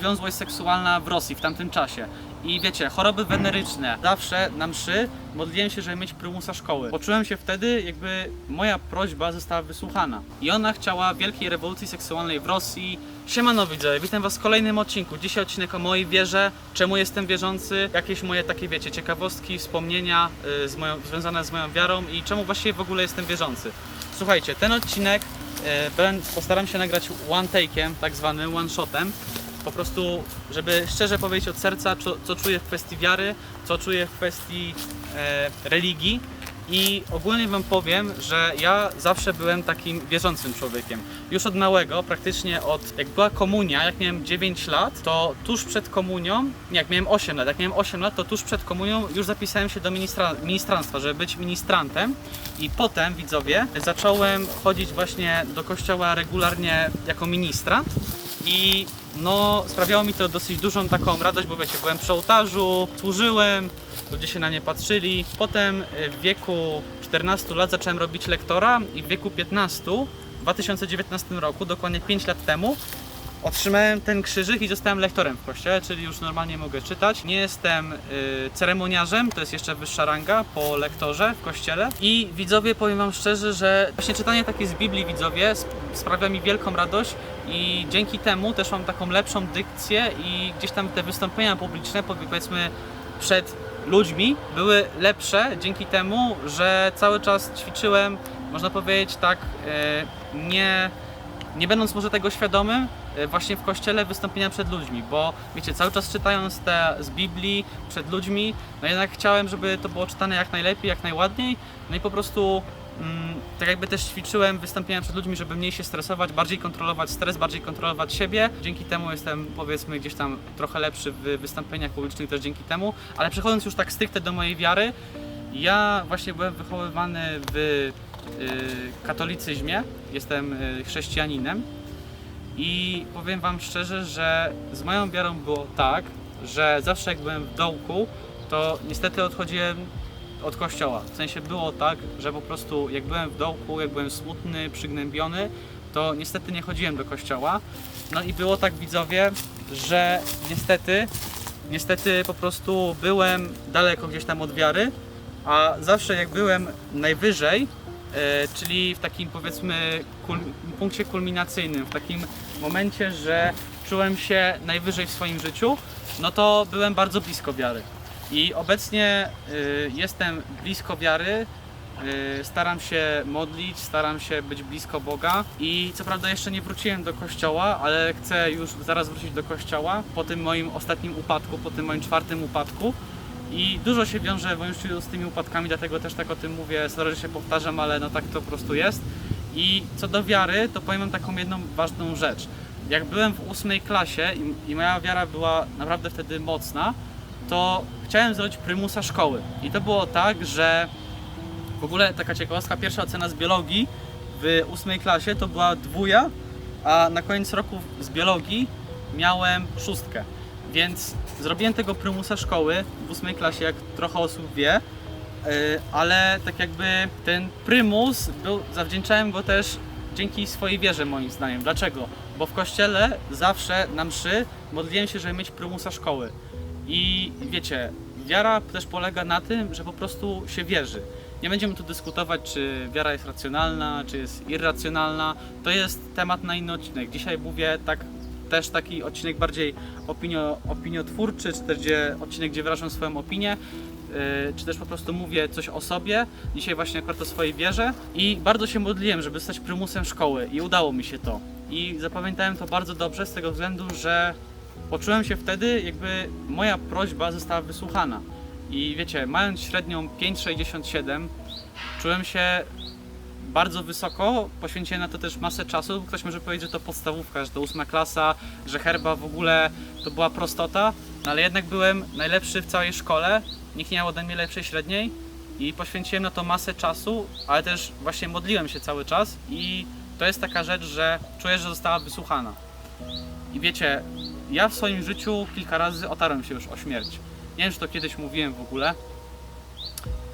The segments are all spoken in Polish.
rozwiązłość seksualna w Rosji w tamtym czasie. I wiecie, choroby weneryczne. Zawsze na mszy modliłem się, żeby mieć prymusa szkoły. Poczułem się wtedy, jakby moja prośba została wysłuchana. I ona chciała wielkiej rewolucji seksualnej w Rosji. Siemano widzowie, witam was w kolejnym odcinku. Dzisiaj odcinek o mojej wierze, czemu jestem wierzący, jakieś moje takie, wiecie, ciekawostki, wspomnienia y, z moją, związane z moją wiarą i czemu właściwie w ogóle jestem wierzący. Słuchajcie, ten odcinek ben- postaram się nagrać one take'iem, tak zwanym one shotem. Po prostu, żeby szczerze powiedzieć od serca, co, co czuję w kwestii wiary, co czuję w kwestii e, religii. I ogólnie Wam powiem, że ja zawsze byłem takim wierzącym człowiekiem. Już od małego, praktycznie od jak była komunia, jak miałem 9 lat, to tuż przed komunią, jak miałem 8 lat, jak miałem 8 lat, to tuż przed komunią już zapisałem się do ministra, ministranstwa, żeby być ministrantem. I potem, widzowie, zacząłem chodzić właśnie do kościoła regularnie jako ministrant. I no, sprawiało mi to dosyć dużą taką radość, bo wiecie, byłem przy ołtarzu, służyłem, ludzie się na nie patrzyli. Potem y, w wieku 14 lat zacząłem robić lektora i w wieku 15, w 2019 roku, dokładnie 5 lat temu, otrzymałem ten krzyżyk i zostałem lektorem w kościele, czyli już normalnie mogę czytać. Nie jestem y, ceremoniarzem, to jest jeszcze wyższa ranga po lektorze w kościele. I widzowie, powiem Wam szczerze, że właśnie czytanie takie z Biblii, widzowie, sp- sprawia mi wielką radość i dzięki temu też mam taką lepszą dykcję i gdzieś tam te wystąpienia publiczne, powie- powiedzmy przed ludźmi, były lepsze dzięki temu, że cały czas ćwiczyłem, można powiedzieć tak, y, nie nie będąc może tego świadomym, właśnie w kościele wystąpienia przed ludźmi, bo wiecie, cały czas czytając te z Biblii przed ludźmi, no jednak chciałem, żeby to było czytane jak najlepiej, jak najładniej, no i po prostu mm, tak jakby też ćwiczyłem wystąpienia przed ludźmi, żeby mniej się stresować, bardziej kontrolować stres, bardziej kontrolować siebie. Dzięki temu jestem powiedzmy gdzieś tam trochę lepszy w wystąpieniach publicznych też dzięki temu, ale przechodząc już tak stricte do mojej wiary, ja właśnie byłem wychowywany w y, katolicyzmie, jestem y, chrześcijaninem i powiem Wam szczerze, że z moją wiarą było tak, że zawsze jak byłem w dołku, to niestety odchodziłem od kościoła. W sensie było tak, że po prostu jak byłem w dołku, jak byłem smutny, przygnębiony, to niestety nie chodziłem do kościoła. No i było tak widzowie, że niestety, niestety po prostu byłem daleko gdzieś tam od wiary, a zawsze jak byłem najwyżej, czyli w takim powiedzmy kul, punkcie kulminacyjnym, w takim momencie, że czułem się najwyżej w swoim życiu, no to byłem bardzo blisko wiary. I obecnie y, jestem blisko wiary, y, staram się modlić, staram się być blisko Boga i co prawda jeszcze nie wróciłem do kościoła, ale chcę już zaraz wrócić do kościoła po tym moim ostatnim upadku, po tym moim czwartym upadku. I dużo się wiąże w moim życiu z tymi upadkami, dlatego też tak o tym mówię, sorry, że się powtarzam, ale no tak to po prostu jest. I co do wiary, to powiem wam taką jedną ważną rzecz. Jak byłem w ósmej klasie i, i moja wiara była naprawdę wtedy mocna, to chciałem zrobić prymusa szkoły. I to było tak, że w ogóle taka ciekawostka, pierwsza ocena z biologii w ósmej klasie to była dwuja, a na koniec roku z biologii miałem szóstkę. Więc zrobiłem tego prymusa szkoły w ósmej klasie, jak trochę osób wie, Yy, ale tak jakby ten prymus był, zawdzięczałem go też dzięki swojej wierze moim zdaniem. Dlaczego? Bo w kościele zawsze na mszy modliłem się, żeby mieć prymusa szkoły. I wiecie, wiara też polega na tym, że po prostu się wierzy. Nie będziemy tu dyskutować, czy wiara jest racjonalna, czy jest irracjonalna. To jest temat na inny odcinek. Dzisiaj mówię tak też taki odcinek bardziej opinio, opiniotwórczy, czy też gdzie, odcinek, gdzie wyrażam swoją opinię, yy, czy też po prostu mówię coś o sobie. Dzisiaj właśnie akurat o swojej wierze i bardzo się modliłem, żeby stać prymusem szkoły i udało mi się to. I zapamiętałem to bardzo dobrze z tego względu, że poczułem się wtedy, jakby moja prośba została wysłuchana. I wiecie, mając średnią 5,67, czułem się bardzo wysoko, poświęciłem na to też masę czasu. Ktoś może powiedzieć, że to podstawówka, że to ósma klasa, że herba w ogóle to była prostota, no ale jednak byłem najlepszy w całej szkole, nikt nie miał ode mnie lepszej średniej i poświęciłem na to masę czasu, ale też właśnie modliłem się cały czas i to jest taka rzecz, że czuję, że została wysłuchana. I wiecie, ja w swoim życiu kilka razy otarłem się już o śmierć. Nie wiem, czy to kiedyś mówiłem w ogóle,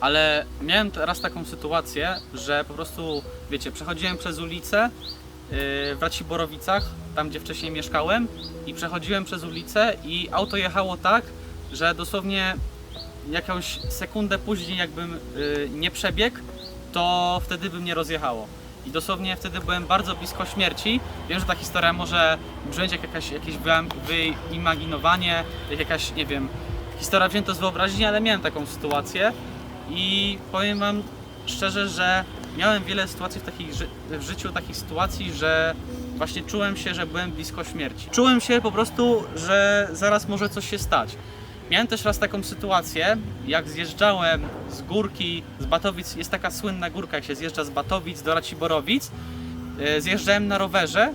ale miałem raz taką sytuację, że po prostu, wiecie, przechodziłem przez ulicę w Raciborowicach, tam gdzie wcześniej mieszkałem i przechodziłem przez ulicę i auto jechało tak, że dosłownie jakąś sekundę później jakbym y, nie przebiegł, to wtedy by mnie rozjechało. I dosłownie wtedy byłem bardzo blisko śmierci. Wiem, że ta historia może brzmieć jak jakaś, jakieś wyimaginowanie, jak jakaś, nie wiem, historia wzięta z wyobraźni, ale miałem taką sytuację i powiem wam szczerze, że miałem wiele sytuacji w, takich, w życiu, takich sytuacji, że właśnie czułem się, że byłem blisko śmierci. Czułem się po prostu, że zaraz może coś się stać. Miałem też raz taką sytuację, jak zjeżdżałem z górki z Batowic, jest taka słynna górka, jak się zjeżdża z Batowic do Raciborowic. E, Zjeżdżałem na rowerze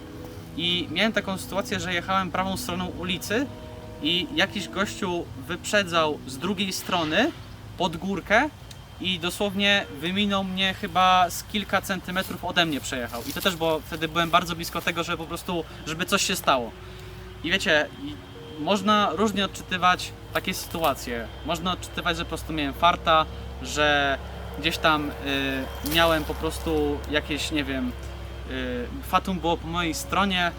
i miałem taką sytuację, że jechałem prawą stroną ulicy i jakiś gościu wyprzedzał z drugiej strony pod górkę i dosłownie wyminął mnie chyba z kilka centymetrów ode mnie przejechał. I to też, bo wtedy byłem bardzo blisko tego, że po prostu, żeby coś się stało. I wiecie, można różnie odczytywać takie sytuacje. Można odczytywać, że po prostu miałem farta, że gdzieś tam y, miałem po prostu jakieś, nie wiem, y, fatum było po mojej stronie,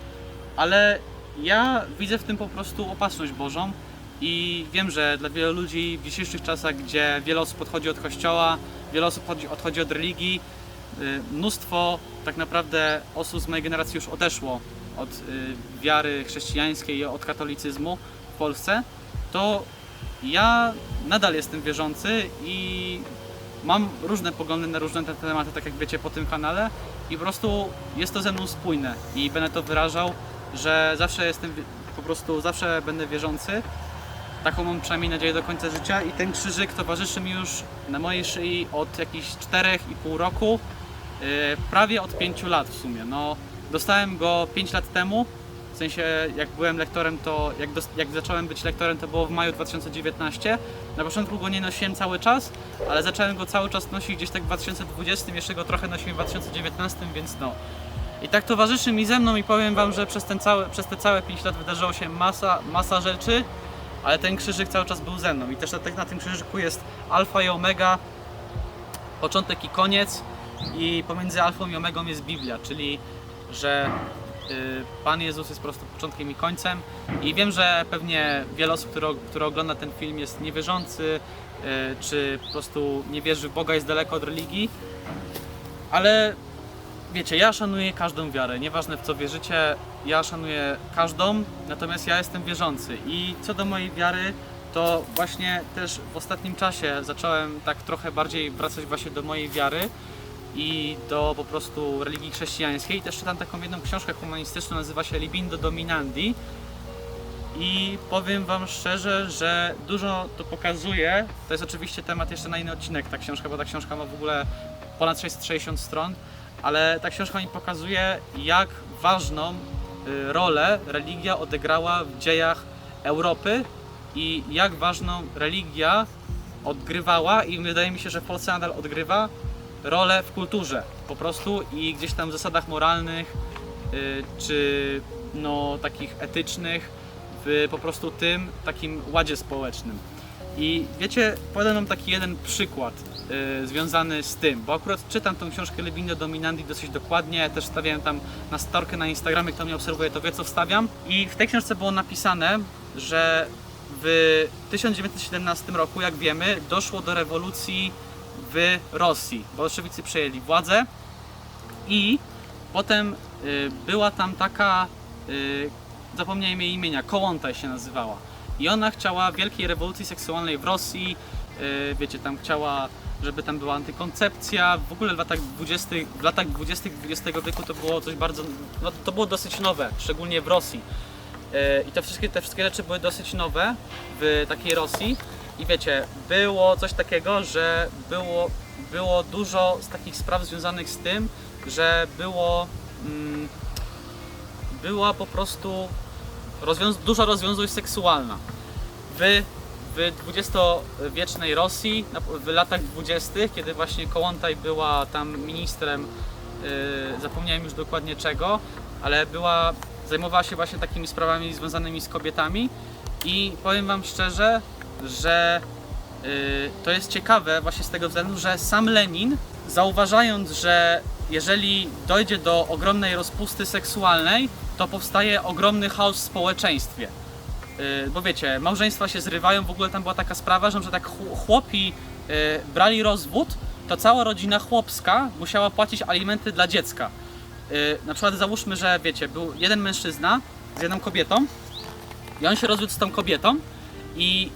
ale ja widzę w tym po prostu opatrzność Bożą i wiem, że dla wielu ludzi w dzisiejszych czasach, gdzie wiele osób odchodzi od kościoła, wiele osób odchodzi, od religii, y, mnóstwo tak naprawdę osób z mojej generacji już odeszło od y, wiary chrześcijańskiej i od katolicyzmu w Polsce, to ja nadal jestem wierzący i mam różne poglądy na różne te tematy, tak jak wiecie po tym kanale i po prostu jest to ze mną spójne i będę to wyrażał, że zawsze jestem, po prostu zawsze będę wierzący. Taką mam przynajmniej nadzieję do końca życia i ten krzyżyk towarzyszy mi już na mojej szyi od jakichś 4,5 roku, yy, prawie od 5 lat w sumie. No, dostałem go 5 lat temu, w sensie jak byłem lektorem, to jak, dos- jak zacząłem być lektorem, to było w maju 2019. Na początku go nie nosiłem cały czas, ale zacząłem go cały czas nosić gdzieś tak w 2020, jeszcze go trochę nosiłem w 2019, więc no. I tak towarzyszy mi ze mną i powiem wam, że przez, ten cały, przez te całe 5 lat wydarzyło się masa, masa rzeczy, ale ten krzyżyk cały czas był ze mną i też na, tym krzyżyku jest alfa i omega, początek i koniec. I pomiędzy alfą i omegą jest Biblia, czyli że y, Pan Jezus jest po prostu początkiem i końcem. I wiem, że pewnie wiele osób, które, które ogląda ten film jest niewierzący, y, czy po prostu nie wierzy w Boga, jest daleko od religii, ale wiecie, ja szanuję każdą wiarę, nieważne w co wierzycie, ja szanuję każdą, natomiast ja jestem wierzący i co do mojej wiary, to właśnie też w ostatnim czasie zacząłem tak trochę bardziej wracać właśnie do mojej wiary i do po prostu religii chrześcijańskiej. Też czytam taką jedną książkę humanistyczną, nazywa się Libindo Dominandi i powiem Wam szczerze, że dużo to pokazuje. To jest oczywiście temat jeszcze na inny odcinek ta książka, bo ta książka ma w ogóle ponad 660 stron, ale ta książka mi pokazuje, jak ważną rolę religia odegrała w dziejach Europy i jak ważną religia odgrywała i wydaje mi się, że w Polsce nadal odgrywa rolę w kulturze po prostu i gdzieś tam w zasadach moralnych y, czy no takich etycznych w po prostu tym takim ładzie społecznym. I wiecie, podam wam taki jeden przykład y, związany z tym, bo akurat czytam tą książkę Libindo Dominandi dosyć dokładnie, też stawiałem tam na storkę na Instagramie, kto mnie obserwuje to wie co wstawiam i w tej książce było napisane, że w 1917 roku, jak wiemy, doszło do rewolucji w Rosji. Bolszewicy przejęli władzę i potem y, była tam taka, y, zapomniałem jej imienia, Kołątaj się nazywała. I ona chciała wielkiej rewolucji seksualnej w Rosji, y, wiecie, tam chciała, żeby tam była antykoncepcja, w ogóle w latach 20, w latach 20 XX wieku to było coś bardzo, no, to było dosyć nowe, szczególnie w Rosji. E, I te wszystkie, te wszystkie rzeczy były dosyć nowe w takiej Rosji. I wiecie, było coś takiego, że było, było dużo z takich spraw związanych z tym, że było. Mm, była po prostu rozwiąz duża rozwiązuj seksualna. W, w dwudziestowiecznej Rosji, w latach dwudziestych, kiedy właśnie Kołątaj była tam ministrem, yy, zapomniałem już dokładnie czego, ale była, zajmowała się właśnie takimi sprawami związanymi z kobietami i powiem Wam szczerze, że yy, to jest ciekawe właśnie z tego względu, że sam Lenin zauważając, że jeżeli dojdzie do ogromnej rozpusty seksualnej, to powstaje ogromny chaos w społeczeństwie. Yy, bo wiecie, małżeństwa się zrywają, w ogóle tam była taka sprawa, że, tak chł- chłopi yy, brali rozwód, to cała rodzina chłopska musiała płacić alimenty dla dziecka. Yy, na przykład załóżmy, że wiecie, był jeden mężczyzna z jedną kobietą i on się rozwiódł z tą kobietą i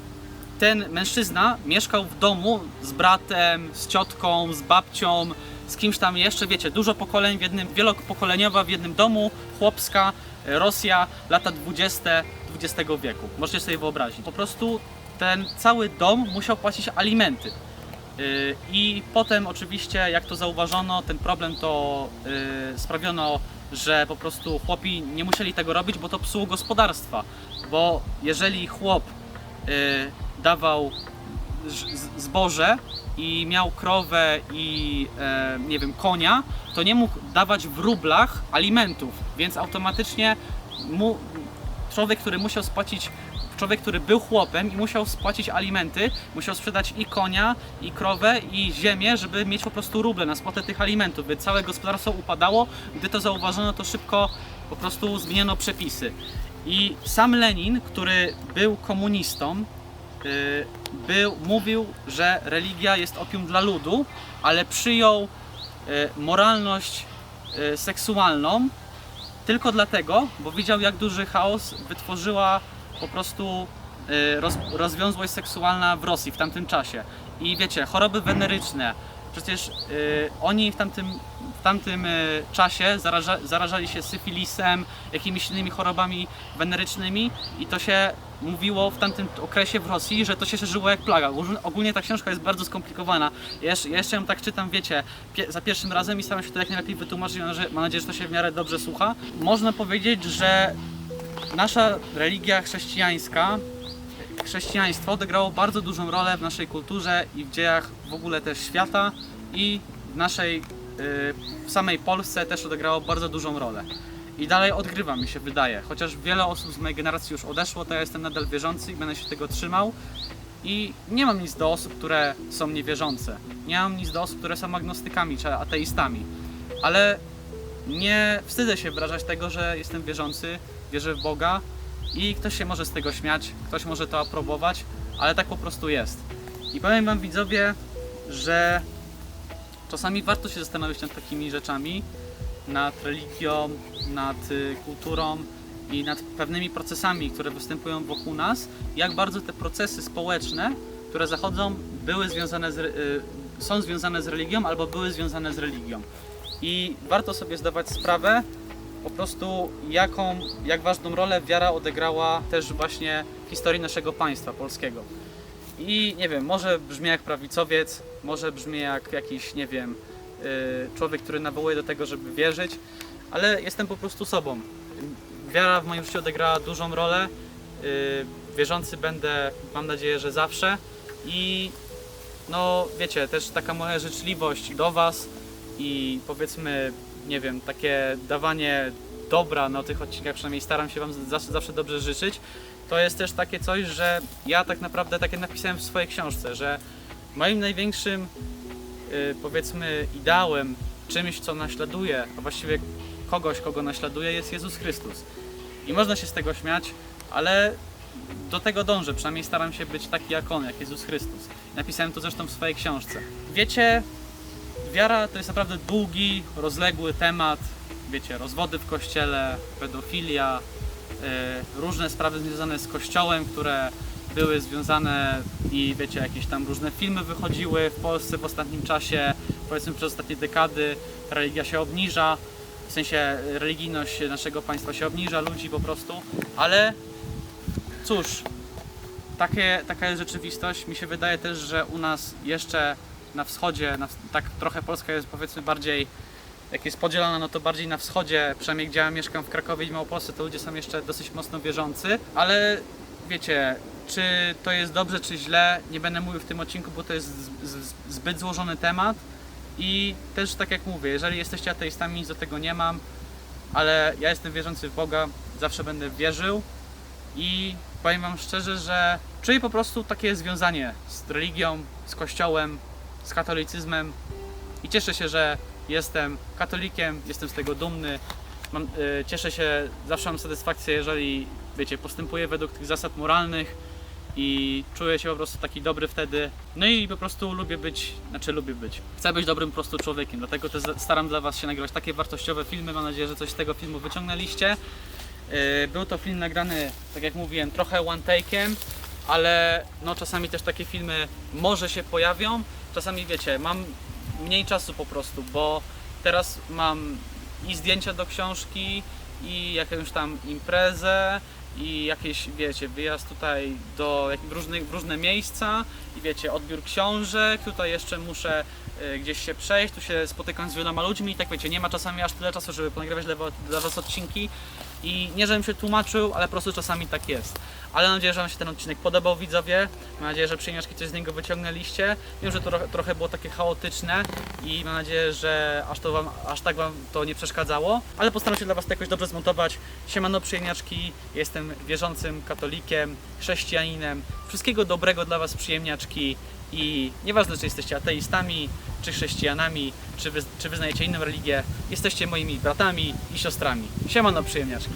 ten mężczyzna mieszkał w domu z bratem, z ciotką, z babcią, z kimś tam jeszcze, wiecie, dużo pokoleń w jednym, wielopokoleniowa w jednym domu, chłopska, e, Rosja, lata 20 XX wieku. Możecie sobie wyobrazić. Po prostu ten cały dom musiał płacić alimenty. Yy, I potem oczywiście, jak to zauważono, ten problem to yy, sprawiono, że po prostu chłopi nie musieli tego robić, bo to psuło gospodarstwa. Bo jeżeli chłop yy, dawał zboże i miał krowę i e, nie wiem, konia, to nie mógł dawać w rublach alimentów, więc automatycznie mu, człowiek, który musiał spłacić, człowiek, który był chłopem i musiał spłacić alimenty, musiał sprzedać i konia, i krowę, i ziemię, żeby mieć po prostu ruble na spłatę tych alimentów, więc całe gospodarstwo upadało. Gdy to zauważono, to szybko po prostu zmieniono przepisy. I sam Lenin, który był komunistą, y, był, mówił, że religia jest opium dla ludu, ale przyjął y, moralność y, seksualną tylko dlatego, bo widział jak duży chaos wytworzyła po prostu y, roz, rozwiązłość seksualna w Rosji w tamtym czasie. I wiecie, choroby weneryczne, przecież y, oni w tamtym, tamtym y, czasie zaraża, zarażali się syfilisem, jakimiś innymi chorobami wenerycznymi i to się mówiło w tamtym okresie w Rosji, że to się szerzyło jak plaga. Ogólnie- ta książka jest bardzo skomplikowana. Ja jeszcze, ją tak czytam, wiecie, za pierwszym razem i staram się to jak najlepiej wytłumaczyć. Nadzieję, mam nadzieję, że to się w miarę dobrze słucha. Można powiedzieć, że nasza religia chrześcijańska, chrześcijaństwo odegrało bardzo dużą rolę w naszej kulturze i w dziejach w ogóle też świata i w naszej, w samej Polsce też odegrało bardzo dużą rolę. I dalej odgrywa mi się wydaje, chociaż wiele osób z mojej generacji już odeszło, to ja jestem nadal wierzący i będę się tego trzymał. I nie mam nic do osób, które są niewierzące. Nie mam nic do osób, które są agnostykami czy ateistami. Ale nie wstydzę się wyrażać tego, że jestem wierzący, wierzę w Boga i ktoś się może z tego śmiać, ktoś może to aprobować, ale tak po prostu jest. I powiem Wam widzowie, że czasami warto się zastanowić nad takimi rzeczami, nad religią, nad y, kulturą i nad pewnymi procesami, które występują wokół nas, jak bardzo te procesy społeczne, które zachodzą, były związane z, y, są związane z religią albo były związane z religią. I warto sobie zdawać sprawę po prostu jaką, jak ważną rolę wiara odegrała też właśnie w historii naszego państwa polskiego. I nie wiem, może brzmi jak prawicowiec, może brzmi jak jakiś, nie wiem, y, człowiek, który nawołuje do tego, żeby wierzyć, ale jestem po prostu sobą. Wiara w moim życiu odegrała dużą rolę. y, Wierzący będę, mam nadzieję, że zawsze. I no, wiecie, też taka moja życzliwość do Was i powiedzmy, nie wiem, takie dawanie dobra na tych odcinkach, przynajmniej staram się Wam zawsze, zawsze dobrze życzyć. To jest też takie coś, że ja tak naprawdę takie napisałem w swojej książce, że moim największym y, powiedzmy ideałem, czymś co naśladuję, a właściwie kogoś, kogo naśladuję jest Jezus Chrystus. I można się z tego śmiać, ale do tego dążę, przynajmniej staram się być taki jak On, jak Jezus Chrystus. Napisałem to zresztą w swojej książce. Wiecie, wiara to jest naprawdę długi, rozległy temat. Wiecie, rozwody w kościele, pedofilia, y, różne sprawy związane z kościołem, które były związane i wiecie, jakieś tam różne filmy wychodziły w Polsce w ostatnim czasie, powiedzmy przez ostatnie dekady, religia się obniża, w sensie religijność naszego państwa się obniża, ludzi po prostu, ale cóż, takie, taka jest rzeczywistość. Mi się wydaje też, że u nas jeszcze na wschodzie, na, tak trochę Polska jest powiedzmy bardziej, jak jest podzielona, no to bardziej na wschodzie, przynajmniej gdzie ja mieszkam w Krakowie i Małopolsce, to ludzie są jeszcze dosyć mocno wierzący, ale wiecie, czy to jest dobrze, czy źle, nie będę mówił w tym odcinku, bo to jest zbyt złożony temat. I też tak jak mówię, jeżeli jesteście ateistami, nic do tego nie mam, ale ja jestem wierzący w Boga, zawsze będę wierzył. I powiem Wam szczerze, że czuję po prostu takie związanie z religią, z kościołem, z katolicyzmem. I cieszę się, że jestem katolikiem, jestem z tego dumny. Mam, y, cieszę się, zawsze mam satysfakcję, jeżeli, wiecie, postępuję według tych zasad moralnych i czuję się po prostu taki dobry wtedy. No i po prostu lubię być, znaczy lubię być. Chcę być dobrym po prostu człowiekiem, dlatego też staram dla Was się nagrywać takie wartościowe filmy. Mam nadzieję, że coś z tego filmu wyciągnęliście. Yy, Był to film nagrany, tak jak mówiłem, trochę one take'em, ale no czasami też takie filmy może się pojawią. Czasami wiecie, mam mniej czasu po prostu, bo teraz mam i zdjęcia do książki, i jakąś tam imprezę, i jakieś, wiecie, wyjazd tutaj do różnych, różne miejsca i wiecie, odbiór książek, tutaj jeszcze muszę y, gdzieś się przejść, tu się spotykam z wieloma ludźmi i tak wiecie, nie ma czasami aż tyle czasu, żeby ponagrywać dla, wa- dla Was odcinki i nie żebym się tłumaczył, ale po prostu czasami tak jest. Ale mam nadzieję, że Wam się ten odcinek podobał widzowie, mam nadzieję, że przyjemniaczki coś z niego wyciągnęliście. Wiem, że to trochę było takie chaotyczne i mam nadzieję, że aż, to wam, aż tak Wam to nie przeszkadzało, ale postaram się dla Was to jakoś dobrze zmontować. Siemano przyjemniaczki, jestem wierzącym katolikiem, chrześcijaninem. Wszystkiego dobrego dla Was przyjemniaczki i nieważne, czy jesteście ateistami, czy chrześcijanami, czy, wy, czy wyznajecie inną religię, jesteście moimi bratami i siostrami. Siemano przyjemniaczki.